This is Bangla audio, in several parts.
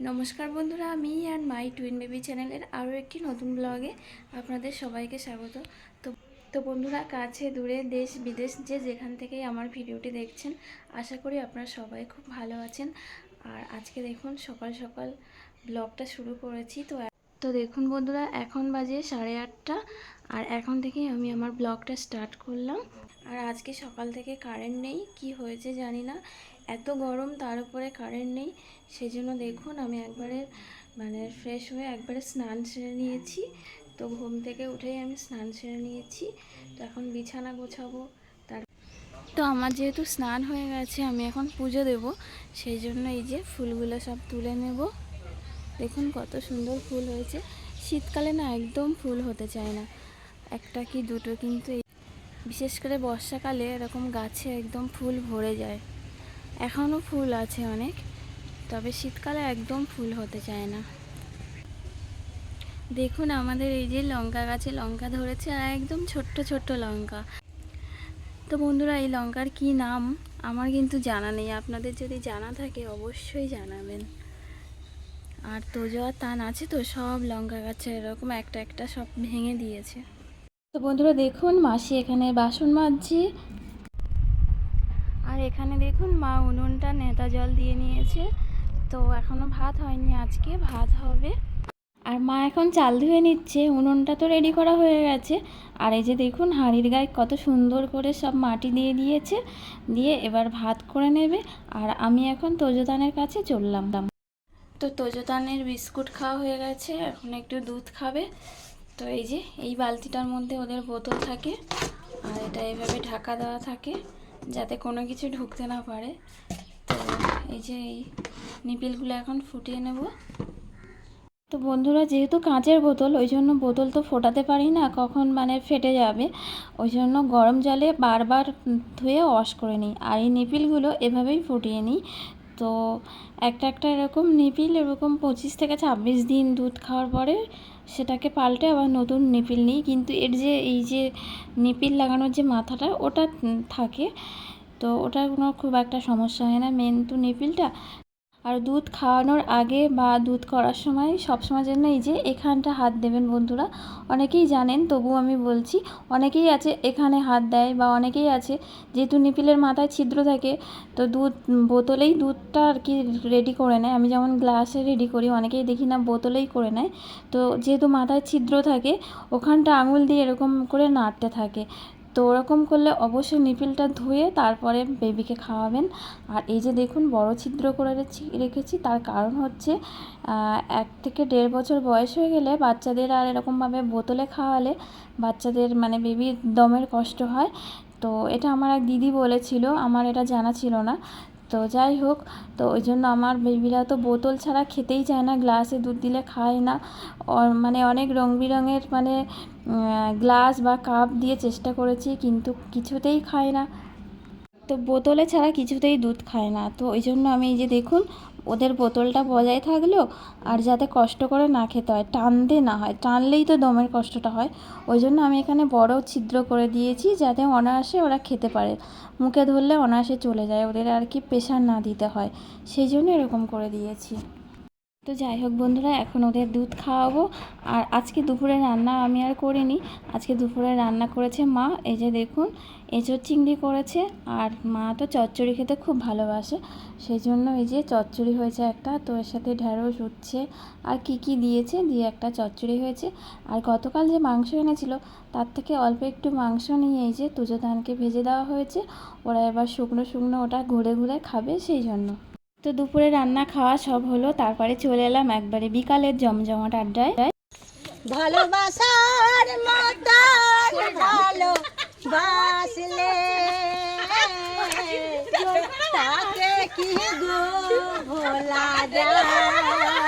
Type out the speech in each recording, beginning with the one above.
নমস্কার বন্ধুরা, আমি আর মাই টুইন বেবি চ্যানেলের আরও একটি নতুন ব্লগে আপনাদের সবাইকে স্বাগত। তো তো বন্ধুরা, কাছে, দূরে, দেশ, বিদেশ, যে যেখান থেকেই আমার ভিডিওটি দেখছেন, আশা করি আপনারা সবাই খুব ভালো আছেন। আর আজকে দেখুন, সকাল সকাল ব্লগটা শুরু করেছি। তো তো দেখুন বন্ধুরা, এখন বাজে সাড়ে আটটা, আর এখন থেকেই আমি আমার ব্লগটা স্টার্ট করলাম। আর আজকে সকাল থেকে কারেন্ট নেই, কি হয়েছে জানি না। এত গরম, তার উপরে কারেন্ট নেই। সেই জন্য দেখুন, আমি একবারে মানে ফ্রেশ হয়ে একবারে স্নান সেরে নিয়েছি। তো ঘুম থেকে উঠেই আমি স্নান সেরে নিয়েছি। তো এখন বিছানা গোছাবো। তার তো আমার যেহেতু স্নান হয়ে গেছে, আমি এখন পুজো দেব। সেই জন্য এই যে ফুলগুলো সব তুলে নেব। দেখুন কত সুন্দর ফুল হয়েছে। শীতকালে না একদম ফুল হতে চায় না। একটা কি দুটো, কিন্তু বিশেষ করে বর্ষাকালে এরকম গাছে একদম ফুল ভরে যায়। এখনও ফুল আছে অনেক, তবে শীতকালে একদম ফুল হতে চায় না। দেখুন আমাদের এই যে লঙ্কা গাছে লঙ্কা ধরেছে আর একদম ছোট্ট ছোট্ট লঙ্কা। তো বন্ধুরা, এই লঙ্কার কি নাম? আমার কিন্তু জানা নেই। আপনাদের যদি জানা থাকে, অবশ্যই জানাবেন। আর তোজো আর তান আছে তো? সব লঙ্কা গাছে এরকম একটা একটা সব ভেঙে দিয়েছে। তো বন্ধুরা, দেখুন মাসি এখানে বাসন মাজছে। আর এখানে দেখুন মা উনুনটা নেতা জল দিয়ে নিয়েছে। তো এখনও ভাত হয়নি, আজকে ভাত হবে। আর মা এখন চাল ধুয়ে নিচ্ছে, উনুনটা তো রেডি করা হয়ে গেছে। আর এই যে দেখুন হাঁড়ির গায়ে কত সুন্দর করে সব মাটি দিয়ে দিয়েছে, দিয়ে এবার ভাত করে নেবে। আর আমি এখন তোজোদানের কাছে চললাম। দাম তো তোজোদানের বিস্কুট খাওয়া হয়ে গেছে, এখন একটু দুধ খাবে। তো এই যে, এই বালতিটার মধ্যে ওদের বোতল থাকে, আর এটা এভাবে ঢাকা দেওয়া থাকে। যাতে কোনো কিছু ঢুকতে না পারে। তো এই যে এই নিপিলগুলো এখন ফুটিয়ে নেব। তো বন্ধুরা, যেহেতু কাঁচের বোতল, ওই জন্য বোতল তো ফোটাতে পারি না, কখন মানে ফেটে যাবে। ওই জন্য গরম জলে বারবার ধুয়ে ওয়াশ করে নিই। আর এই নিপিলগুলো এভাবেই ফুটিয়ে নিই। তো একটা একটা এরকম নিপিল, এরকম পঁচিশ থেকে ছাব্বিশ দিন দুধ খাওয়ার পরে সেটাকে পাল্টে আবার নতুন নিপিল নিই। কিন্তু এর যে, এই যে নিপিল লাগানোর যে মাথাটা, ওটা থাকে। তো ওটার কোনো খুব একটা সমস্যা হয় না। মেন তো নিপিলটা। আর দুধ খাওয়ানোর আগে বা দুধ করার সময় সব সময় জন্য এই যে এখানটা হাত দেবেন বন্ধুরা, অনেকেই জানেন তবু আমি বলছি, অনেকেই আছে এখানে হাত দেয় বা অনেকেই আছে, যেহেতু নিপিলের মাথায় ছিদ্র থাকে, তো দুধ, বোতলেই দুধটা আর কি রেডি করে নেয়। আমি যেমন গ্লাসে রেডি করি, অনেকেই দেখি না বোতলেই করে নেয়। তো যেহেতু মাথায় ছিদ্র থাকে, ওখানটা আঙুল দিয়ে এরকম করে নাড়তে থাকে। তো ওরকম করলে অবশ্যই নিপিলটা ধুয়ে তারপরে বেবিকে খাওয়াবেন। আর এই যে দেখুন, বড় ছিদ্র করে রেখেছি। তার কারণ হচ্ছে এক থেকে দেড় বছর বয়স হয়ে গেলে বাচ্চাদের আর এরকমভাবে বোতলে খাওয়ালে বাচ্চাদের মানে বেবির দমের কষ্ট হয়। তো এটা আমার এক দিদি বলেছিল, আমার এটা জানা ছিল না। তো যাই হোক, তো ওই জন্য আমার বেবিরা তো বোতল ছাড়া খেতেই চায় না, গ্লাসে দুধ দিলে খায় না। মানে অনেক রং বেরঙের মানে গ্লাস বা কাপ দিয়ে চেষ্টা করেছি, কিন্তু কিছুতেই খায় না। তো বোতলে ছাড়া কিছুতেই দুধ খায় না। তো ওই জন্য আমি এই যে দেখুন ওদের বোতলটা বজায় থাকল আর যাতে কষ্ট করে না খেতে হয়, টানতে না হয়, টানলেই তো দমের কষ্টটা হয়। ওই জন্য আমি এখানে বড় ছিদ্র করে দিয়েছি যাতে অনায়াসে ওরা খেতে পারে। মুখে ধরলে অনায়াসে চলে যায়, ওদের আর কি প্রেশার না দিতে হয়। সেই জন্য এরকম করে দিয়েছি। তো যাই হোক বন্ধুরা, এখন ওদের দুধ খাওয়াবো। আর আজকে দুপুরে রান্না আমি আর করিনি। আজকে দুপুরে রান্না করেছে মা, এই যে দেখুন, এঁচোড় চিংড়ি করেছে। আর মা তো চচ্চড়ি খেতে খুব ভালোবাসে। সেই জন্য এই যে চচ্চড়ি হয়েছে একটা, তো এর সাথে ঢ্যাঁড়স উঠছে। আর কি কি দিয়েছে? দিয়ে একটা চচ্চড়ি হয়েছে। আর গতকাল যে মাংস এনেছিল, তার থেকে অল্প একটু মাংস নিয়ে এই যে তুজো ধানকে ভেজে দেওয়া হয়েছে। ওরা এবার শুকনো শুকনো ওটা ঘুরে ঘুরে খাবে সেই জন্য। তো দুপুরে রান্না খাওয়া সব হলো, তারপরে চলে এলাম একবারে বিকালের জমজমাট আড্ডায়। ভালোবাসার বাসলে। ভোলা যায়?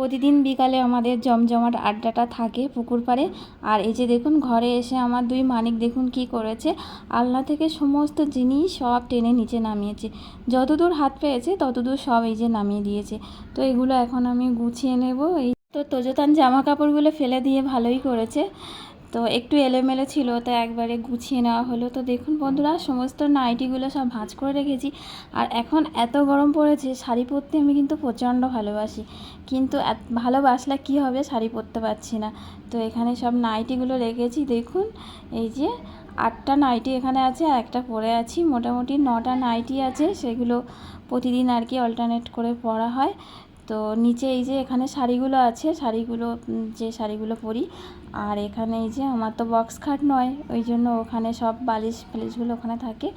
প্রতিদিন বিকালে আমাদের জমজমাট আড্ডাটা থাকে পুকুর পাড়ে। আর এই যে দেখুন, ঘরে এসে আমার দুই মানিক দেখুন কি করেছে। আলনা থেকে সমস্ত জিনিস সব টেনে নিচে নামিয়েছে। যতদূর হাত পেয়েছে, ততদূর সব এই যে নামিয়ে দিয়েছে। তো এগুলো এখন আমি গুছিয়ে নেব। এই তো তোজতান জামা কাপড়গুলো ফেলে দিয়ে ভালোই করেছে। তো একটু এলোমেলো ছিল তো একবারে গুছিয়ে নেওয়া হলো। তো দেখুন বন্ধুরা, সমস্ত নাইটিগুলো সব ভাঁজ করে রেখেছি। আর এখন এত গরম পড়েছে, শাড়ি পরতে আমি কিন্তু প্রচণ্ড ভালোবাসি। কিন্তু ভালোবাসলে কী হবে, শাড়ি পরতে পারছি না। তো এখানে সব নাইটিগুলো রেখেছি। দেখুন, এই যে আটটা নাইটি এখানে আছে, আর একটা পরে আছি। মোটামুটি নটা নাইটি আছে, সেগুলো প্রতিদিন আর কি অল্টারনেট করে পরা হয়। তো নিচে এই যে এখানে শাড়িগুলো আছে, শাড়িগুলো যে শাড়িগুলো পরি, আর এখানে এই যে আমার তো বক্স খাট নয়, ওই জন্য ওখানে সব বালিশ ফালিশগুলো ওখানে থাকে।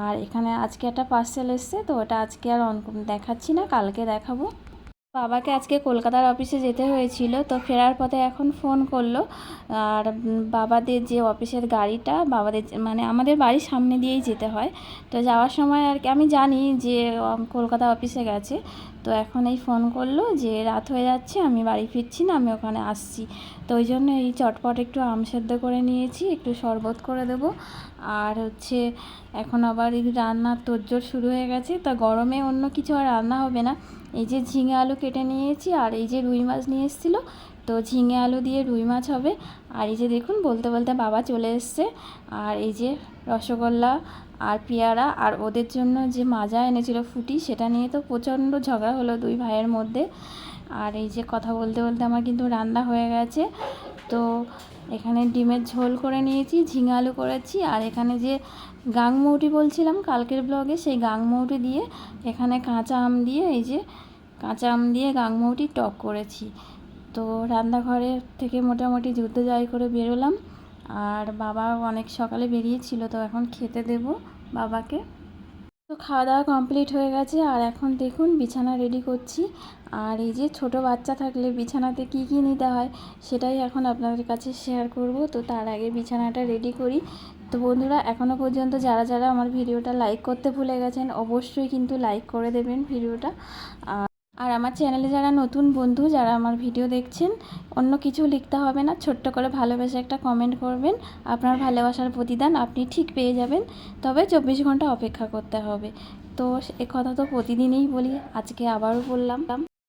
আর এখানে আজকে একটা পার্সেল এসছে, তো ওটা আজকে আর অন দেখাচ্ছি না, কালকে দেখাবো। বাবাকে আজকে কলকাতার অফিসে যেতে হয়েছিল, তো ফেরার পথে এখন ফোন করল। আর বাবাদের যে অফিসের গাড়িটা, বাবাদের মানে আমাদের বাড়ির সামনে দিয়েই যেতে হয়। তো যাওয়ার সময় আর কি, আমি জানি যে কলকাতা অফিসে গেছে। তো এখন এই ফোন করল যে রাত হয়ে যাচ্ছে, আমি বাড়ি ফিরছি না, আমি ওখানে আসছি। তো ওই জন্য এই চটপট একটু আম সেদ্ধ করে নিয়েছি, একটু শরবত করে দেবো। আর হচ্ছে এখন আবার এই রান্নার তোড়জোড় শুরু হয়ে গেছে, তা গরমে অন্য কিছু আর রান্না হবে না। এই যে ঝিঙে আলু কেটে নিয়েছি, আর এই যে রুই মাছ নিয়ে এসেছিল, তো ঝিঙে আলু দিয়ে রুই মাছ হবে। আর এই যে দেখুন, বলতে বলতে বাবা চলে এসছে। আর এই যে রসগোল্লা আর পেয়ারা আর ওদের জন্য যে মাজা এনেছিল ফুটি, সেটা নিয়ে তো প্রচণ্ড ঝগড়া হলো দুই ভাইয়ের মধ্যে। আর এই যে কথা বলতে বলতে আমার কিন্তু রান্না হয়ে গেছে। তো এখানে ডিমের ঝোল করে নিয়েছি, ঝিঙে আলু করেছি, আর এখানে যে গাংমৌটি বলছিলাম কালকের ব্লগে সেই গাংমৌটি দিয়ে এখানে কাঁচা আম দিয়ে, এই যে কাঁচা আম দিয়ে গাংমৌটি টক করেছি। তো রান্নাঘরে থেকে মোটামুটি যুদ্ধ জয় করে বেরোলাম। আর বাবা অনেক সকালে বেরিয়েছিল, তো এখন খেতে দেব বাবাকে। তো খাওয়া দাওয়া কমপ্লিট হয়ে গেছে, আর এখন দেখুন বিছানা রেডি করছি। আর এই যে ছোট বাচ্চা থাকলে বিছানাতে কি কি নিতে হয় সেটাই এখন আপনাদের কাছে শেয়ার করব। তো তার আগে বিছানাটা রেডি করি। তো বন্ধুরা এখনও পর্যন্ত যারা যারা আমার ভিডিওটা লাইক করতে ভুলে গেছেন, অবশ্যই কিন্তু লাইক করে দেবেন ভিডিওটা। আর আর আমার চ্যানেলে যারা নতুন বন্ধু, যারা আমার ভিডিও দেখছেন, অন্য কিছু লিখতে হবে না, ছোট্ট করে ভালোবেসে একটা কমেন্ট করবেন। আপনার ভালোবাসার প্রতিদান আপনি ঠিক পেয়ে যাবেন। তবে চব্বিশ ঘণ্টা অপেক্ষা করতে হবে। তো এ কথা তো প্রতিদিনই বলি, আজকে আবারও বললাম।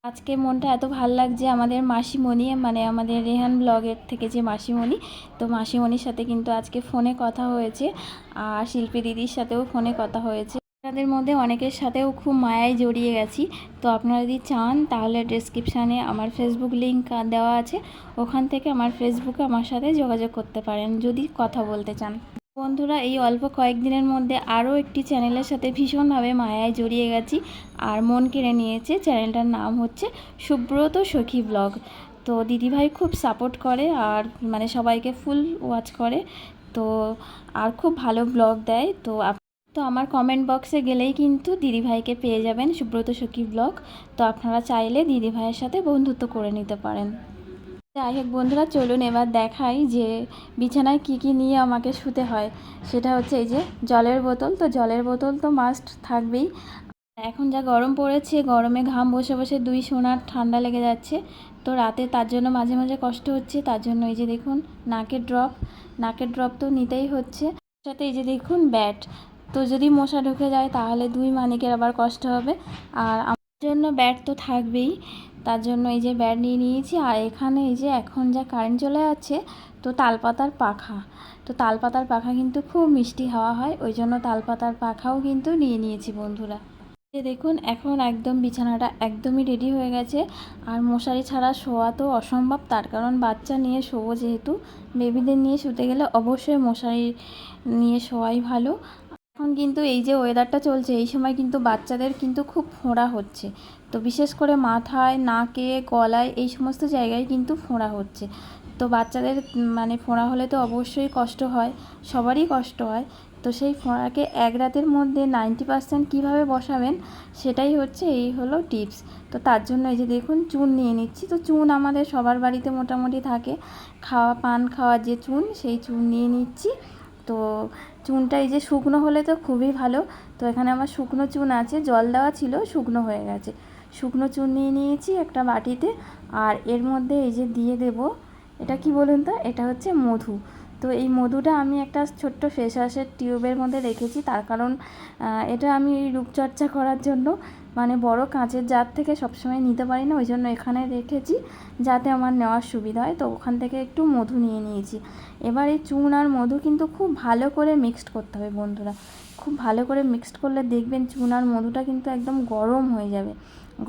আজকে মনটা এত ভালো লাগছে আমাদের মাসিমণি মানে আমাদের রেহান ব্লগের থেকে যে মাসিমণি, তো মাসিমণির সাথে কিন্তু আজকে ফোনে কথা হয়েছে। আর শিল্পী দিদির সাথেও ফোনে কথা হয়েছে। তাদের মধ্যে অনেকের সাথেও খুব মায়ায় জড়িয়ে গেছি। তো আপনারা যদি চান, তাহলে ডেসক্রিপশানে আমার ফেসবুক লিঙ্ক দেওয়া আছে। ওখান থেকে আমার ফেসবুকে আমার সাথে যোগাযোগ করতে পারেন, যদি কথা বলতে চান। বন্ধুরা, এই অল্প কয়েকদিনের মধ্যে আরও একটি চ্যানেলের সাথে ভীষণভাবে মায়ায় জড়িয়ে গেছি আর মন কেড়ে নিয়েছে। চ্যানেলটার নাম হচ্ছে সুব্রত সখী ব্লগ তো দিদিভাই খুব সাপোর্ট করে আর মানে সবাইকে ফুল ওয়াচ করে। তো আর খুব ভালো ব্লগ দেয়। তো তো আমার কমেন্ট বক্সে গেলেই কিন্তু দিদিভাইকে পেয়ে যাবেন সুব্রত সখী ব্লগ তো আপনারা চাইলে দিদিভাইয়ের সাথে বন্ধুত্ব করে নিতে পারেন। যাই হোক বন্ধুরা, চলুন এবার দেখাই যে বিছানায় কি কি নিয়ে আমাকে শুতে হয়। সেটা হচ্ছে এই যে জলের বোতল। তো জলের বোতল তো মাস্ট থাকবেই। এখন যা গরম পড়েছে, গরমে ঘাম বসে বসে দুই সোনার ঠান্ডা লেগে যাচ্ছে। তো রাতে তার জন্য মাঝে মাঝে কষ্ট হচ্ছে, তার জন্য এই যে দেখুন, নাকের ড্রপ নাকের ড্রপ তো নিতেই হচ্ছে। সাথে এই যে দেখুন ব্যাট তো যদি মশা ঢুকে যায়, তাহলে দুই মানিকের আবার কষ্ট হবে। আর আমার জন্য ব্যাট তো থাকবেই। তার জন্য এই যে ব্যাট নিয়ে নিয়েছি, আর এখানে এই যে এখন যা কারেন্ট চলে আছে তো তালপাতার পাখা। তো তালপাতার পাখা কিন্তু খুব মিষ্টি হাওয়া হয়, ওই জন্য তালপাতার পাখাও কিন্তু নিয়ে নিয়েছি বন্ধুরা। এই দেখুন, এখন একদম বিছানাটা একদমই রেডি হয়ে গেছে। আর মশারি ছাড়া শোয়া তো অসম্ভব, তার কারণ বাচ্চা নিয়ে শোবো যেহেতু। বেবিদের নিয়ে শুতে গেলে অবশ্যই মশারি নিয়ে শোয়াই ভালো। এখন কিন্তু এই যে ওয়েদারটা চলছে, এই সময় কিন্তু বাচ্চাদের কিন্তু খুব ফোঁড়া হচ্ছে। তো বিশেষ করে মাথায়, নাকে, গলায় এই সমস্ত জায়গায় কিন্তু ফোঁড়া হচ্ছে। তো বাচ্চাদের মানে ফোঁড়া হলে তো অবশ্যই কষ্ট হয়, সবারই কষ্ট হয়। তো সেই ফোঁড়াকে এক রাতের মধ্যে নাইনটি পার্সেন্ট কীভাবে বসাবেন, সেটাই হচ্ছে এই হলো টিপস তো তার জন্য এই যে দেখুন, চুন নিয়ে নিচ্ছি। তো চুন আমাদের সবার বাড়িতে মোটামুটি থাকে। খাওয়া, পান খাওয়া যে চুন, সেই চুন নিয়ে নিচ্ছি। তো চুনটা এই যে শুকনো হলে তো খুবই ভালো। তো এখানে আমার শুকনো চুন আছে, জল দেওয়া ছিল, শুকনো হয়ে গেছে। শুকনো চুন নিয়ে নিয়েছি একটা বাটিতে আর এর মধ্যে এই যে দিয়ে দেব, এটা কি বলুন তো? এটা হচ্ছে মধু। তো এই মধুটা আমি একটা ছোট্ট ফেস ওয়াশের টিউবের মধ্যে রেখেছি, তার কারণ এটা আমি রূপচর্চা করার জন্য মানে বড় কাঁচের জার থেকে সবসময় নিতে পারি না ওই জন্য এখানে রেখেছি যাতে আমার নেওয়ার সুবিধা হয়। তো ওখান থেকে একটু মধু নিয়ে নিয়েছি। এবার এই চুন আর মধু কিন্তু খুব ভালো করে মিক্সড করতে হবে বন্ধুরা। খুব ভালো করে মিক্সড করলে দেখবেন চুন আর মধুটা কিন্তু একদম গরম হয়ে যাবে।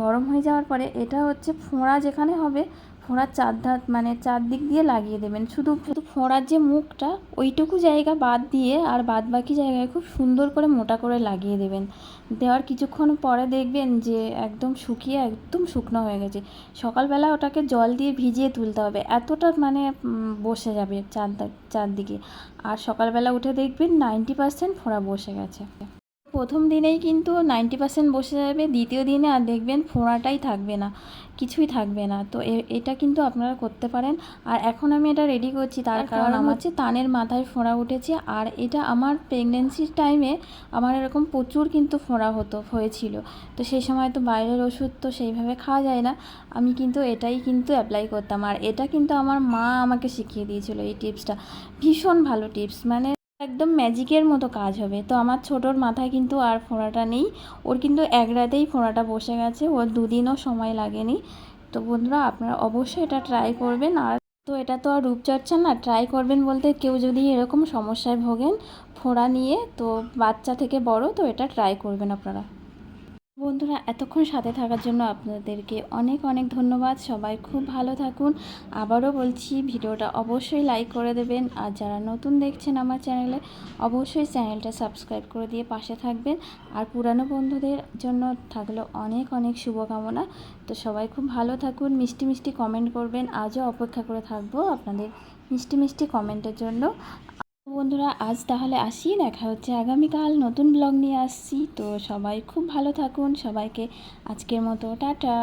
গরম হয়ে যাওয়ার পরে এটা হচ্ছে ফোঁড়া যেখানে হবে ফোঁড়ার চার ধার মানে চারদিক দিয়ে লাগিয়ে দেবেন। শুধু শুধু ফোঁড়ার যে মুখটা, ওইটুকু জায়গা বাদ দিয়ে আর বাদ বাকি জায়গায় খুব সুন্দর করে মোটা করে লাগিয়ে দেবেন। দেওয়ার কিছুক্ষণ পরে দেখবেন যে একদম শুকিয়ে একদম শুকনো হয়ে গেছে। সকালবেলা ওটাকে জল দিয়ে ভিজিয়ে তুলতে হবে। এতটা মানে বসে যাবে চার চারদিকে। আর সকালবেলা উঠে দেখবেন নাইনটি পার্সেন্ট ফোঁড়া বসে গেছে। প্রথম দিনেই কিন্তু নাইনটি পার্সেন্ট বসে যাবে দ্বিতীয় দিনে আর দেখবেন ফোঁড়াটাই থাকবে না কিছুই থাকবে না। তো এটা কিন্তু আপনারা করতে পারেন। আর এখন আমি এটা রেডি করছি তার কারণ আমার হচ্ছে তানের মাথায় ফোঁড়া উঠেছে। আর এটা আমার প্রেগনেন্সির টাইমে আমার এরকম প্রচুর কিন্তু ফোঁড়া হতো হয়েছিল। তো সেই সময় তো বাইরের ওষুধ তো সেইভাবে খাওয়া যায় না। আমি কিন্তু এটাই কিন্তু অ্যাপ্লাই করতাম। আর এটা কিন্তু আমার মা আমাকে শিখিয়ে দিয়েছিল এই টিপসটা ভীষণ ভালো টিপস মানে একদম ম্যাজিকের মতো কাজ হবে। তো আমার ছোটোর মাথায় কিন্তু আর ফোঁড়াটা নেই। ওর কিন্তু এক রাতেই ফোঁড়াটা বসে গেছে। ওর দুদিনও সময় লাগেনি। তো বন্ধুরা, আপনারা অবশ্যই এটা ট্রাই করবেন। আর তো এটা তো আর রূপচর্চা না ট্রাই করবেন বলতে কেউ যদি এরকম সমস্যায় ভোগেন ফোঁড়া নিয়ে, তো বাচ্চা থেকে বড়, তো এটা ট্রাই করবেন আপনারা। বন্ধুরা, এতক্ষণ সাথে থাকার জন্য আপনাদেরকে অনেক অনেক ধন্যবাদ। সবাই খুব ভালো থাকুন। আবারও বলছি, ভিডিওটা অবশ্যই লাইক করে দেবেন। আর যারা নতুন দেখছেন আমার চ্যানেলে, অবশ্যই চ্যানেলটা সাবস্ক্রাইব করে দিয়ে পাশে থাকবেন। আর পুরানো বন্ধুদের জন্য থাকল অনেক অনেক শুভকামনা। তো সবাই খুব ভালো থাকুন, মিষ্টি মিষ্টি কমেন্ট করবেন। আজও অপেক্ষা করে থাকব আপনাদের মিষ্টি মিষ্টি কমেন্টের জন্য। বন্ধুরা, আজ তাহলে আসি। দেখা হচ্ছে আগামীকাল নতুন ব্লগ নিয়ে আসছি। তো সবাই খুব ভালো থাকুন। সবাইকে আজকের মতো, টাটা।